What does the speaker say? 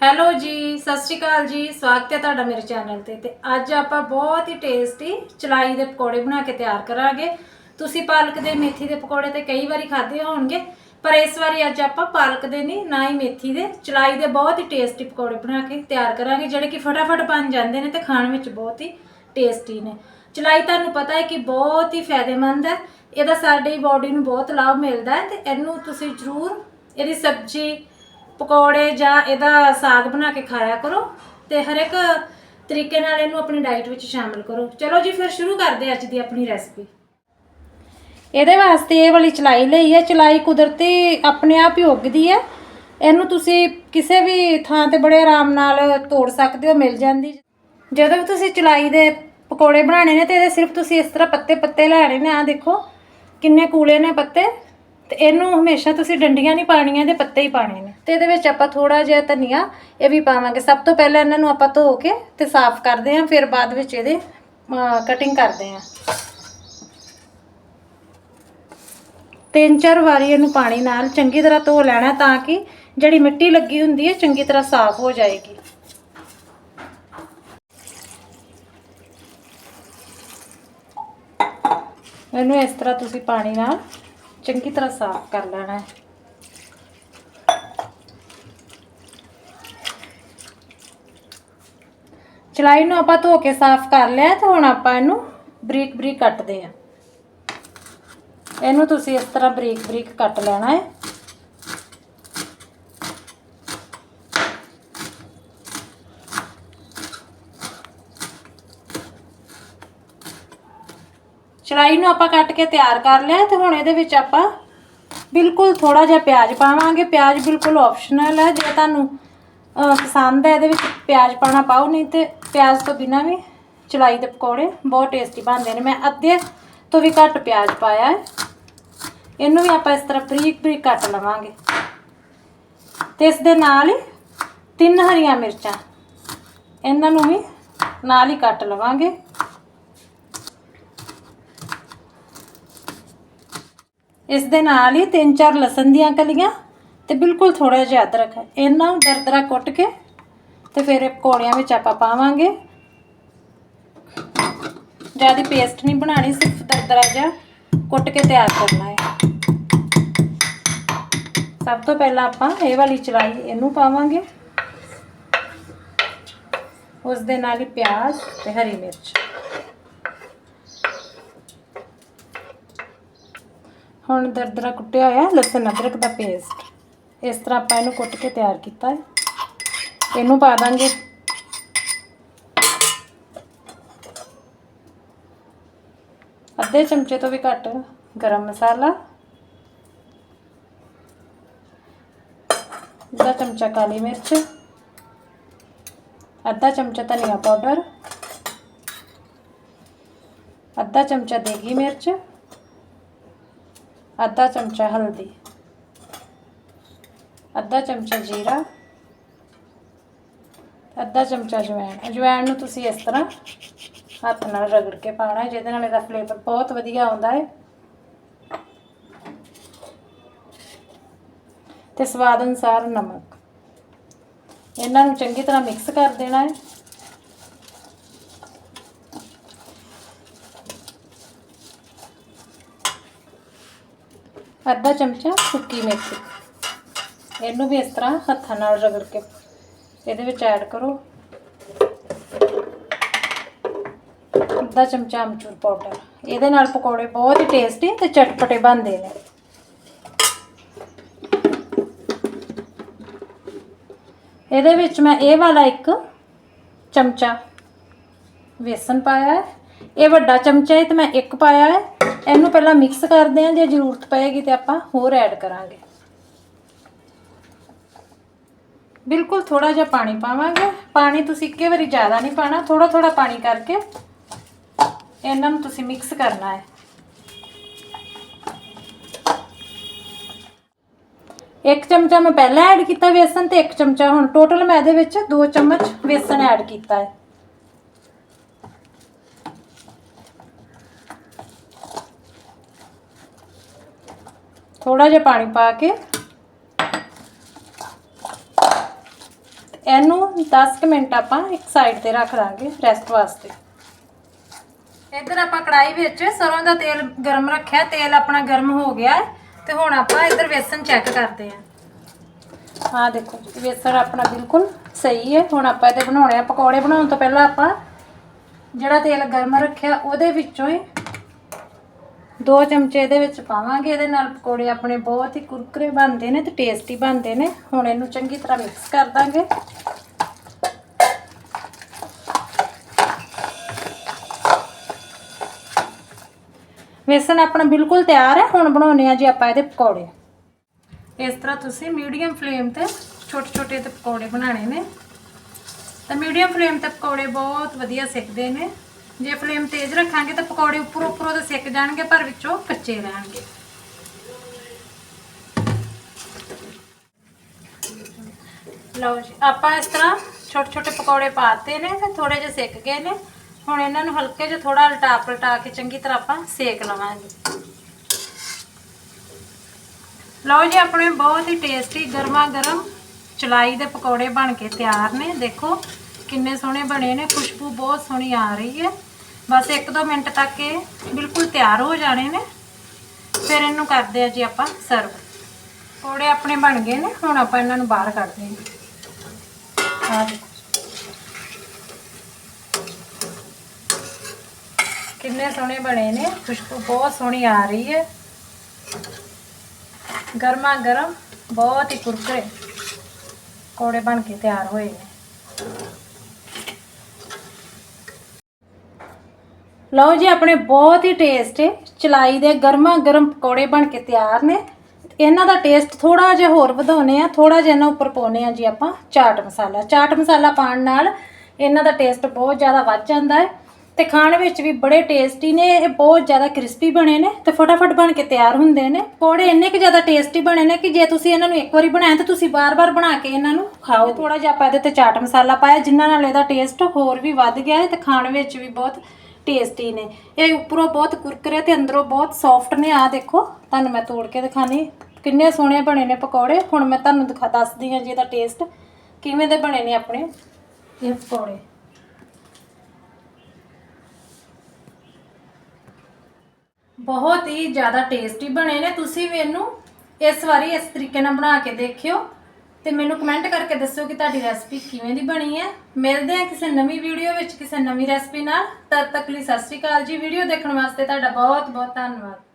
Hello ਜੀ, ਸਤਿ ਸ਼੍ਰੀ ਅਕਾਲ ਜੀ। ਸਵਾਗਤ ਹੈ ਤੁਹਾਡਾ ਮੇਰੇ ਚੈਨਲ ਤੇ। ਤੇ ਅੱਜ ਆਪਾਂ ਬਹੁਤ ਹੀ ਟੇਸਟੀ ਚਲਾਈ ਦੇ ਪਕੌੜੇ ਬਣਾ ਕੇ ਤਿਆਰ ਕਰਾਂਗੇ। ਤੁਸੀਂ ਪਾਲਕ ਦੇ ਮੇਥੀ ਦੇ ਪਕੌੜੇ ਤੇ ਕਈ ਵਾਰੀ ਖਾਦੇ ਹੋਣਗੇ, ਪਰ ਇਸ ਵਾਰੀ ਅੱਜ ਆਪਾਂ ਪਾਲਕ ਦੇ ਨਹੀਂ, ਨਾ ਹੀ ਮੇਥੀ ਦੇ। ਚਲਾਈ ਦੇ ਬਹੁਤ ਹੀ ਟੇਸਟੀ ਪਕੌੜੇ ਬਣਾ ਕੇ ਤਿਆਰ ਕਰਾਂਗੇ, ਜਿਹੜੇ ਕਿ ਫਟਾਫਟ ਬਣ ਜਾਂਦੇ ਨੇ ਤੇ ਖਾਣ ਵਿੱਚ ਬਹੁਤ ਹੀ ਟੇਸਟੀ ਨੇ। ਚਲਾਈ ਤੁਹਾਨੂੰ ਪਤਾ ਹੈ ਕਿ ਬਹੁਤ ਹੀ ਫਾਇਦੇਮੰਦ ਹੈ। ਇਹਦਾ ਸਾਡੀ ਬਾਡੀ ਨੂੰ ਬਹੁਤ ਲਾਭ ਮਿਲਦਾ ਹੈ ਤੇ ਇਹਨੂੰ ਤੁਸੀਂ ਜ਼ਰੂਰ ਇਹਦੀ ਸਬਜ਼ੀ ਪਕੌੜੇ ਜਾਂ ਇਹਦਾ ਸਾਗ ਬਣਾ ਕੇ ਖਾਇਆ ਕਰੋ ਤੇ ਹਰ ਇੱਕ ਤਰੀਕੇ ਨਾਲ ਇਹਨੂੰ ਆਪਣੀ ਡਾਈਟ ਵਿੱਚ ਸ਼ਾਮਿਲ ਕਰੋ। ਚਲੋ ਜੀ, ਫਿਰ ਸ਼ੁਰੂ ਕਰਦੇ ਹਾਂ ਅੱਜ ਦੀ ਆਪਣੀ ਰੈਸਪੀ ਇਹਦੇ ਵਾਸਤੇ ਇਹ ਵਾਲੀ ਚਲਾਈ ਲਈ ਹੈ। ਚਲਾਈ ਕੁਦਰਤੀ ਆਪਣੇ ਆਪ ਹੀ ਉੱਗਦੀ ਹੈ। ਇਹਨੂੰ ਤੁਸੀਂ ਕਿਸੇ ਵੀ ਥਾਂ ਤੇ ਬੜੇ ਆਰਾਮ ਨਾਲ ਤੋੜ ਸਕਦੇ ਹੋ, ਮਿਲ ਜਾਂਦੀ। ਜਦੋਂ ਵੀ ਤੁਸੀਂ ਚਲਾਈ ਦੇ ਪਕੌੜੇ ਬਣਾਣੇ ਨੇ ਤੇ ਇਹਦੇ ਸਿਰਫ ਤੁਸੀਂ ਇਸ ਤਰ੍ਹਾਂ ਪੱਤੇ ਪੱਤੇ ਲੈਣੇ ਨੇ। ਆ ਦੇਖੋ, ਕਿੰਨੇ ਕੂਲੇ ਨੇ ਪੱਤੇ। ਤੇ ਇਹਨੂੰ ਹਮੇਸ਼ਾ ਤੁਸੀਂ ਡੰਡੀਆਂ ਨਹੀਂ ਪਾਣੀਆਂ ਇਹਦੇ ਪੱਤੇ ਹੀ ਪਾਣੇ ਨੇ। ਤੇ ਇਹਦੇ ਵਿੱਚ ਆਪਾਂ ਥੋੜਾ ਜਿਹਾ ਧਨੀਆ, ਇਹ ਵੀ ਪਾਵਾਂਗੇ। ਸਭ ਤੋਂ ਪਹਿਲਾਂ ਇਹਨਾਂ ਨੂੰ ਆਪਾਂ ਧੋ ਕੇ ਤੇ ਸਾਫ਼ ਕਰਦੇ ਹਾਂ, ਫਿਰ ਬਾਅਦ ਵਿੱਚ ਇਹਦੇ ਕਟਿੰਗ ਕਰਦੇ ਹਾਂ। ਤਿੰਨ ਚਾਰ ਵਾਰੀ ਇਹਨੂੰ ਪਾਣੀ ਨਾਲ ਚੰਗੀ ਤਰ੍ਹਾਂ ਧੋ ਲੈਣਾ ਤਾਂ ਕਿ ਜਿਹੜੀ ਮਿੱਟੀ ਲੱਗੀ ਹੁੰਦੀ ਹੈ, ਚੰਗੀ ਤਰ੍ਹਾਂ ਸਾਫ਼ ਹੋ ਜਾਏਗੀ। ਇਹਨੂੰ ਇਸ ਤਰ੍ਹਾਂ ਤੁਸੀਂ ਪਾਣੀ ਨਾਲ ਚੰਗੀ ਤਰ੍ਹਾਂ ਸਾਫ਼ ਕਰ ਲੈਣਾ ਹੈ। ਚਲਾਈ ਨੂੰ ਆਪਾਂ ਧੋ ਕੇ ਸਾਫ਼ ਕਰ ਲਿਆ ਤੇ ਹੁਣ ਆਪਾਂ ਇਹਨੂੰ ਬਰੀਕ ਬਰੀਕ ਕੱਟਦੇ ਆ ਇਹਨੂੰ ਤੁਸੀਂ ਇਸ ਤਰ੍ਹਾਂ ਬਰੀਕ ਬਰੀਕ ਕੱਟ ਲੈਣਾ ਹੈ। ਚੜਾਈ ਨੂੰ ਆਪਾਂ ਕੱਟ ਕੇ ਤਿਆਰ ਕਰ ਲਿਆ ਤੇ ਹੁਣ ਇਹਦੇ ਵਿੱਚ ਆਪਾਂ ਬਿਲਕੁਲ ਥੋੜਾ ਜਿਹਾ ਪਿਆਜ਼ ਪਾਵਾਂਗੇ। ਪਿਆਜ਼ ਬਿਲਕੁਲ ਆਪਸ਼ਨਲ ਹੈ। ਜੇ ਤੁਹਾਨੂੰ ਪਸੰਦ ਹੈ ਇਹਦੇ ਵਿੱਚ ਪਿਆਜ਼ ਪਾਣਾ ਪਾਓ, ਨਹੀਂ ਤੇ ਪਿਆਜ਼ ਤੋਂ ਬਿਨਾ ਵੀ ਚਲਾਈ ਦੇ ਪਕੌੜੇ ਬਹੁਤ ਟੇਸਟੀ ਬਣਦੇ ਨੇ। ਮੈਂ ਅੱਧੇ ਤੋਂ ਵੀ ਘੱਟ ਪਿਆਜ਼ ਪਾਇਆ ਹੈ। ਇਹਨੂੰ ਵੀ ਆਪਾਂ ਇਸ ਤਰ੍ਹਾਂ ਬਰੀਕ ਬਰੀਕ ਕੱਟ ਲਵਾਂਗੇ। ਤੇ ਇਸ ਦੇ ਨਾਲ ਹੀ ਤਿੰਨ ਹਰੀਆਂ ਮਿਰਚਾਂ। ਇਹਨਾਂ ਨੂੰ ਵੀ ਨਾਲ ਹੀ ਕੱਟ ਲਵਾਂਗੇ। ਇਸ ਦੇ ਨਾਲ ਹੀ ਤਿੰਨ ਚਾਰ ਲਸਣ ਦੀਆਂ ਕਲੀਆਂ ਤੇ ਬਿਲਕੁਲ ਥੋੜਾ ਜਿਹਾ ਅਦਰਕ। ਇਹਨਾਂ ਨੂੰ ਦਰਦਰਾ ਕੁੱਟ ਕੇ ਤੇ ਫਿਰ ਇਹ ਪਕੌੜਿਆਂ ਵਿੱਚ ਆਪਾਂ ਪਾਵਾਂਗੇ। ਜ਼ਿਆਦਾ ਪੇਸਟ ਨਹੀਂ ਬਣਾਣੀ ਸਿਰਫ ਦਰਦਰਾ ਜਿਹਾ ਕੁੱਟ ਕੇ ਤਿਆਰ ਕਰਨਾ ਹੈ। ਸਭ ਤੋਂ ਪਹਿਲਾਂ ਆਪਾਂ ਇਹ ਵਾਲੀ ਚਲਾਈ, ਇਹਨੂੰ ਪਾਵਾਂਗੇ। ਉਸ ਦੇ ਨਾਲ ਹੀ ਪਿਆਜ਼ ਤੇ ਹਰੀ ਮਿਰਚ। ਹੁਣ ਦਰਦਰਾ ਕੁੱਟਿਆ ਹੋਇਆ, ਲਸਣ ਅਦਰਕ ਦਾ ਪੇਸਟ ਇਸ ਤਰ੍ਹਾਂ ਆਪਾਂ ਇਹਨੂੰ ਕੁੱਟ ਕੇ ਤਿਆਰ ਕੀਤਾ ਹੈ। ਇਹਨੂੰ ਪਾ ਦਾਂਗੇ। ਅੱਧੇ ਚਮਚੇ ਤੋਂ ਵੀ ਘੱਟ ਗਰਮ ਮਸਾਲਾ। ਅੱਧਾ ਚਮਚਾ ਕਾਲੀ ਮਿਰਚ। ਅੱਧਾ ਚਮਚਾ ਧਨੀਆ ਪਾਊਡਰ। ਅੱਧਾ ਚਮਚਾ ਦੇਗੀ ਮਿਰਚ। ਅੱਧਾ ਚਮਚਾ ਹਲਦੀ, ਅੱਧਾ ਚਮਚਾ ਜੀਰਾ, ਅੱਧਾ ਚਮਚਾ ਅਜਵਾਇਣ। ਅਜਵਾਇਣ ਨੂੰ ਤੁਸੀਂ ਇਸ ਤਰ੍ਹਾਂ ਹੱਥ ਨਾਲ ਰਗੜ ਕੇ ਪਾਉਣਾ ਹੈ, ਜਿਹਦੇ ਨਾਲ ਇਹਦਾ ਫਲੇਵਰ ਬਹੁਤ ਵਧੀਆ ਆਉਂਦਾ ਹੈ। ਤੇ ਸਵਾਦ ਅਨੁਸਾਰ ਨਮਕ। ਇਹਨਾਂ ਨੂੰ ਚੰਗੀ ਤਰ੍ਹਾਂ ਮਿਕਸ ਕਰ ਦੇਣਾ ਹੈ। ਅੱਧਾ ਚਮਚਾ ਸੁੱਕੀ ਮੇਥੀ ਇਹਨੂੰ ਵੀ ਇਸ ਤਰ੍ਹਾਂ ਹੱਥਾਂ ਨਾਲ ਰਗੜ ਕੇ ਇਹਦੇ ਵਿੱਚ ਐਡ ਕਰੋ। ਅੱਧਾ ਚਮਚਾ ਅਮਚੂਰ ਪਾਊਡਰ ਇਹਦੇ ਨਾਲ ਪਕੌੜੇ ਬਹੁਤ ਹੀ ਟੇਸਟੀ ਤੇ ਚਟਪਟੇ ਬਣਦੇ ਨੇ। ਇਹਦੇ ਵਿੱਚ ਮੈਂ ਇਹ ਵਾਲਾ ਇੱਕ ਚਮਚਾ ਵੇਸਨ ਪਾਇਆ ਹੈ। ਇਹ ਵੱਡਾ ਚਮਚਾ ਹੈ ਤੇ ਮੈਂ ਇੱਕ ਪਾਇਆ ਹੈ। ਇਹਨੂੰ ਪਹਿਲਾਂ ਮਿਕਸ ਕਰਦੇ ਹਾਂ, ਜੇ ਜ਼ਰੂਰਤ ਪਏਗੀ ਤੇ ਆਪਾਂ ਹੋਰ ਐਡ ਕਰਾਂਗੇ। ਬਿਲਕੁਲ ਥੋੜਾ ਜਿਹਾ ਪਾਣੀ ਪਾਵਾਂਗੇ। ਪਾਣੀ ਤੁਸੀਂ ਇੱਕੇ ਵਾਰੀ ਜ਼ਿਆਦਾ ਨਹੀਂ ਪਾਣਾ ਥੋੜਾ ਥੋੜਾ ਪਾਣੀ ਕਰਕੇ ਇਹਨਾਂ ਨੂੰ ਤੁਸੀਂ ਮਿਕਸ ਕਰਨਾ ਹੈ। ਇੱਕ ਚਮਚਾ ਮੈਂ ਪਹਿਲਾਂ ਐਡ ਕੀਤਾ ਵੇਸਣ ਤੇ ਇੱਕ ਚਮਚਾ ਹੁਣ ਟੋਟਲ ਮੈਂ ਇਹਦੇ ਵਿੱਚ 2 ਚਮਚ ਵੇਸਣ ਐਡ ਕੀਤਾ ਹੈ। ਥੋੜਾ ਜਿਹਾ ਪਾਣੀ ਪਾ ਕੇ। ਇਹਨੂੰ 10 ਕੁ ਮਿੰਟ ਆਪਾਂ ਇੱਕ ਸਾਈਡ ਤੇ ਰੱਖ ਦਾਂਗੇ ਰੈਸਟ ਵਾਸਤੇ। ਇੱਧਰ ਆਪਾਂ ਕੜਾਈ ਵਿੱਚ ਸਰੋਂ ਦਾ ਤੇਲ ਗਰਮ ਰੱਖਿਆ ਤੇਲ ਆਪਣਾ ਗਰਮ ਹੋ ਗਿਆ ਤੇ ਹੁਣ ਆਪਾਂ ਇੱਧਰ ਵੇਸਣ ਚੈੱਕ ਕਰਦੇ ਹਾਂ। ਆਹ ਦੇਖੋ ਵੇਸਣ ਆਪਣਾ ਬਿਲਕੁਲ ਸਹੀ ਹੈ। ਹੁਣ ਆਪਾਂ ਇਹਦੇ ਬਣਾਉਣੇ ਆ ਪਕੌੜੇ ਬਣਾਉਣ ਤੋਂ ਪਹਿਲਾਂ ਆਪਾਂ ਜਿਹੜਾ ਤੇਲ ਗਰਮ ਰੱਖਿਆ ਉਹਦੇ ਵਿੱਚੋਂ ਹੀ ਦੋ ਚਮਚੇ ਇਹਦੇ ਵਿੱਚ ਪਾਵਾਂਗੇ, ਇਹਦੇ ਨਾਲ ਪਕੌੜੇ ਆਪਣੇ ਬਹੁਤ ਹੀ ਕੁਰਕਰੇ ਬਣਦੇ ਨੇ ਤੇ ਟੇਸਟੀ ਬਣਦੇ ਨੇ। ਹੁਣ ਇਹਨੂੰ ਚੰਗੀ ਤਰ੍ਹਾਂ ਮਿਕਸ ਕਰ ਦਾਂਗੇ। ਵੇਸਣ ਆਪਣਾ ਬਿਲਕੁਲ ਤਿਆਰ ਹੈ, ਹੁਣ ਬਣਾਉਣੇ ਆ ਜੀ ਆਪਾਂ ਇਹਦੇ ਪਕੌੜੇ। ਇਸ ਤਰ੍ਹਾਂ ਤੁਸੀਂ ਮੀਡੀਅਮ ਫਲੇਮ ਤੇ ਛੋਟੇ ਛੋਟੇ ਤੇ ਪਕੌੜੇ ਬਣਾਣੇ ਨੇ। ਤਾਂ ਮੀਡੀਅਮ ਫਲੇਮ ਤੇ ਪਕੌੜੇ ਬਹੁਤ ਵਧੀਆ ਸਿੱਕਦੇ ਨੇ। ਜੇ ਫਲੇਮ ਤੇਜ਼ ਰੱਖਾਂਗੇ ਤਾਂ ਪਕੌੜੇ ਉੱਪਰੋਂ ਉੱਪਰੋਂ ਤੇ ਸਿੱਕ ਜਾਣਗੇ, ਪਰ ਵਿੱਚੋਂ ਕੱਚੇ ਰਹਿਣਗੇ। ਲਓ ਜੀ, ਆਪਾਂ ਇਸ ਤਰ੍ਹਾਂ ਛੋਟੇ ਛੋਟੇ ਪਕੌੜੇ ਪਾਤੇ ਨੇ ਤੇ ਥੋੜੇ ਜਿਹਾ ਸਿੱਕ ਗਏ ਨੇ। ਹੁਣ ਇਹਨਾਂ ਨੂੰ ਹਲਕੇ ਜਿਹਾ ਥੋੜਾ ਉਲਟਾ ਪਲਟਾ ਕੇ ਚੰਗੀ ਤਰ੍ਹਾਂ ਆਪਾਂ ਸੇਕ ਲਵਾਂਗੇ। ਲਓ ਜੀ, ਆਪਣੇ ਬਹੁਤ ਹੀ ਟੇਸਟੀ ਗਰਮਾ ਗਰਮ ਚਲਾਈ ਦੇ ਪਕੌੜੇ ਬਣ ਕੇ ਤਿਆਰ ਨੇ। ਦੇਖੋ ਕਿੰਨੇ ਸੋਹਣੇ ਬਣੇ ਨੇ, ਖੁਸ਼ਬੂ ਬਹੁਤ ਸੋਹਣੀ ਆ ਰਹੀ ਹੈ। ਬਸ 1-2 ਮਿੰਟ ਤੱਕ ਇਹ ਬਿਲਕੁਲ ਤਿਆਰ ਹੋ ਜਾਣੇ ਨੇ। ਫਿਰ ਇਹਨੂੰ ਕਰਦੇ ਆ ਜੀ ਆਪਾਂ ਸਰਵ। ਪਕੌੜੇ ਆਪਣੇ ਬਣ ਗਏ ਨੇ, ਹੁਣ ਆਪਾਂ ਇਹਨਾਂ ਨੂੰ ਬਾਹਰ ਕੱਢਦੇ ਹਾਂ। ਆਹ ਦੇਖੋ। ਕਿੰਨੇ ਸੋਹਣੇ ਬਣੇ ਨੇ, ਖੁਸ਼ਬੂ ਬਹੁਤ ਸੋਹਣੀ ਆ ਰਹੀ ਹੈ। ਗਰਮਾ ਗਰਮ ਬਹੁਤ ਹੀ ਕੁਰਕਰੇ ਕੋੜੇ ਬਣ ਕੇ ਤਿਆਰ ਹੋਏ ਨੇ। ਲਓ ਜੀ, ਆਪਣੇ ਬਹੁਤ ਹੀ ਟੇਸਟੀ ਚਲਾਈ ਦੇ ਗਰਮਾ ਗਰਮ ਪਕੌੜੇ ਬਣ ਕੇ ਤਿਆਰ ਨੇ। ਇਹਨਾਂ ਦਾ ਟੇਸਟ ਥੋੜਾ ਜਿਹਾ ਹੋਰ ਵਧਾਉਨੇ ਆ ਥੋੜਾ ਜਿਹਾ ਇਹਨਾਂ ਉੱਪਰ ਪਾਉਨੇ ਆ ਜੀ ਆਪਾਂ ਚਾਟ ਮਸਾਲਾ। ਚਾਟ ਮਸਾਲਾ ਪਾਉਣ ਨਾਲ ਇਹਨਾਂ ਦਾ ਟੇਸਟ ਬਹੁਤ ਜ਼ਿਆਦਾ ਵੱਧ ਜਾਂਦਾ ਹੈ ਤੇ ਖਾਣ ਵਿੱਚ ਵੀ ਬੜੇ ਟੇਸਟੀ ਨੇ, ਇਹ ਬਹੁਤ ਜ਼ਿਆਦਾ ਕ੍ਰਿਸਪੀ ਬਣੇ ਨੇ ਤੇ ਫਟਾਫਟ ਬਣ ਕੇ ਤਿਆਰ ਹੁੰਦੇ ਨੇ। ਪਕੌੜੇ ਇੰਨੇ ਕਿ ਜ਼ਿਆਦਾ ਟੇਸਟੀ ਬਣੇ ਨੇ ਕਿ ਜੇ ਤੁਸੀਂ ਇਹਨਾਂ ਨੂੰ ਇੱਕ ਵਾਰੀ ਬਣਾਇਆ ਤਾਂ ਤੁਸੀਂ ਬਾਰ-ਬਾਰ ਬਣਾ ਕੇ ਇਹਨਾਂ ਨੂੰ ਖਾਓ। ਥੋੜਾ ਜਿਹਾ ਆਪਾਂ ਇਹਦੇ ਤੇ ਚਾਟ ਮਸਾਲਾ ਪਾਇਆ ਜਿਨ੍ਹਾਂ ਨਾਲ ਇਹਦਾ ਟੇਸਟ ਹੋਰ ਵੀ ਵੱਧ ਗਿਆ ਹੈ ਤੇ ਖਾਣ ਵਿੱਚ ਵੀ ਬਹੁਤ ਟੇਸਟੀ ਨੇ। ਇਹ ਉੱਪਰੋਂ ਬਹੁਤ ਕੁਰਕਰੇ ਤੇ ਅੰਦਰੋਂ ਬਹੁਤ ਸੌਫਟ ਨੇ। ਆ ਦੇਖੋ, ਤੁਹਾਨੂੰ ਮੈਂ ਤੋੜ ਕੇ ਦਿਖਾਣੀ ਕਿੰਨੇ ਸੋਹਣੇ ਬਣੇ ਨੇ ਪਕੌੜੇ। ਹੁਣ ਮੈਂ ਤੁਹਾਨੂੰ ਦਿਖਾ ਦੱਸਦੀ ਹਾਂ ਜੀ ਇਹਦਾ ਟੇਸਟ ਕਿਵੇਂ ਦੇ ਬਣੇ ਨੇ ਆਪਣੇ ਇਹ ਪਕੌੜੇ। ਬਹੁਤ ਹੀ ਜ਼ਿਆਦਾ ਟੇਸਟੀ ਬਣੇ ਨੇ। ਤੁਸੀਂ ਵੀ ਇਹਨੂੰ ਇਸ ਵਾਰੀ ਇਸ ਤਰੀਕੇ ਨਾਲ ਬਣਾ ਕੇ ਦੇਖਿਓ। ਤੇ ਮੈਨੂੰ ਕਮੈਂਟ ਕਰਕੇ ਦੱਸਿਓ ਕਿ ਤੁਹਾਡੀ ਰੈਸਪੀ ਕਿਵੇਂ ਦੀ ਬਣੀ ਹੈ। ਮਿਲਦੇ ਹਾਂ ਕਿਸੇ ਨਵੀਂ ਵੀਡੀਓ ਵਿੱਚ, ਕਿਸੇ ਨਵੀਂ ਰੈਸਪੀ ਨਾਲ। ਤਦ ਤੱਕ ਲਈ ਸਤਿ ਸ਼੍ਰੀ ਅਕਾਲ ਜੀ। ਵੀਡੀਓ ਦੇਖਣ ਵਾਸਤੇ ਤੁਹਾਡਾ ਬਹੁਤ ਬਹੁਤ ਧੰਨਵਾਦ।